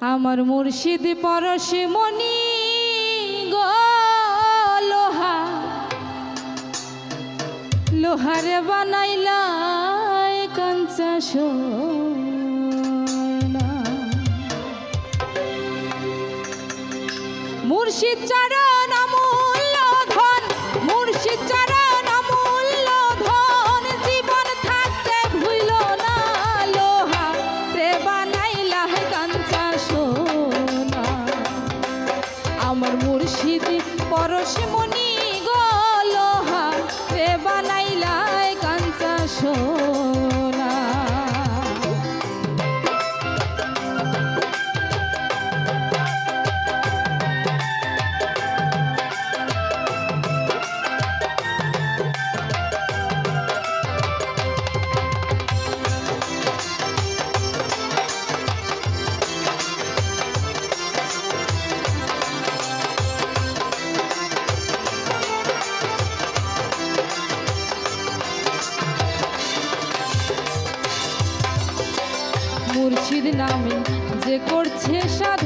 আমার মুর্শিদ পরশি মনি গোহা লোহা। লোহারে বানাইলা কাঞ্চা শো মুর্শিদ চরণ মুর্শিদ পরশমণি গো লোহা রে বানাইলা কাঞ্চা সোনা। মুর্শিদ নামে যে করছে সাধ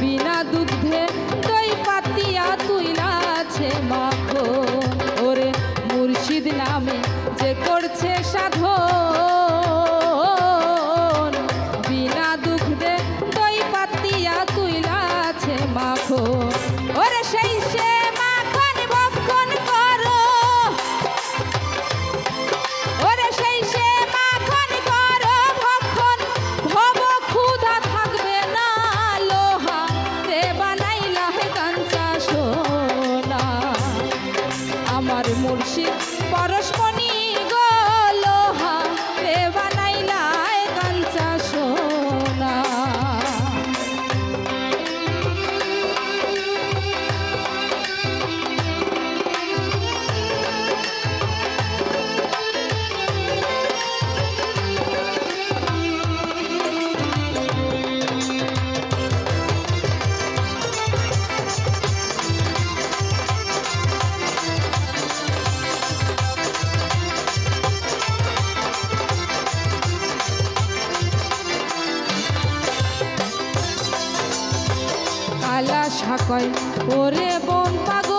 বিনা দুধে দই পাতিয়া তুইলাছে মাখো। ওরে মুর্শিদ নামে যে করছে সাধো কালা সাকয় ওরে বন পাগল,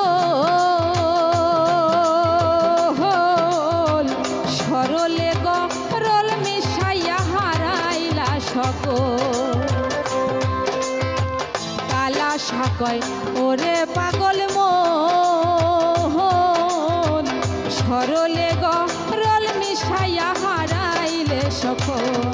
সরলে গরল মিশাইয়া হারাইলা সকল। কালা সাকয় ওরে পাগল সরলে গরল মিশাইয়া হারাইলে সকল।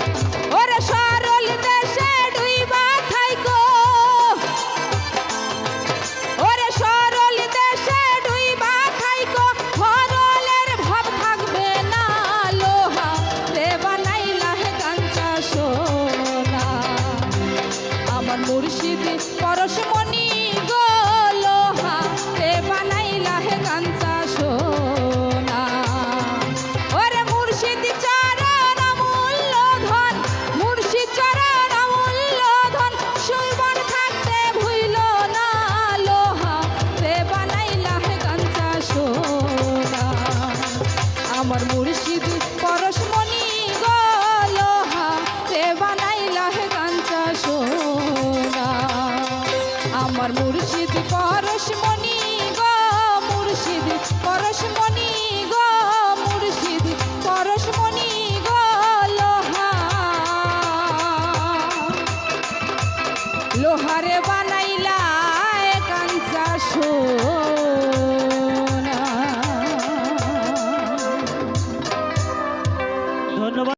মুর্শিদ পরশমণি গো লোহা রে বানাইলা হে কাঞ্চা সোনা। ওরে মুর্শিদ চরণ অমূল্য ধন মুর্শিদ চরণ অমূল্য ধন সুইবন থাকতে ভুইল না সোনা। আমার আমার মুর্শিদ পরশমণি গো, মুর্শিদ পরশমণি গো, মুর্শিদ পরশমণি গো, লোহা। লোহারে বানাইলা কাঞ্চা সোনা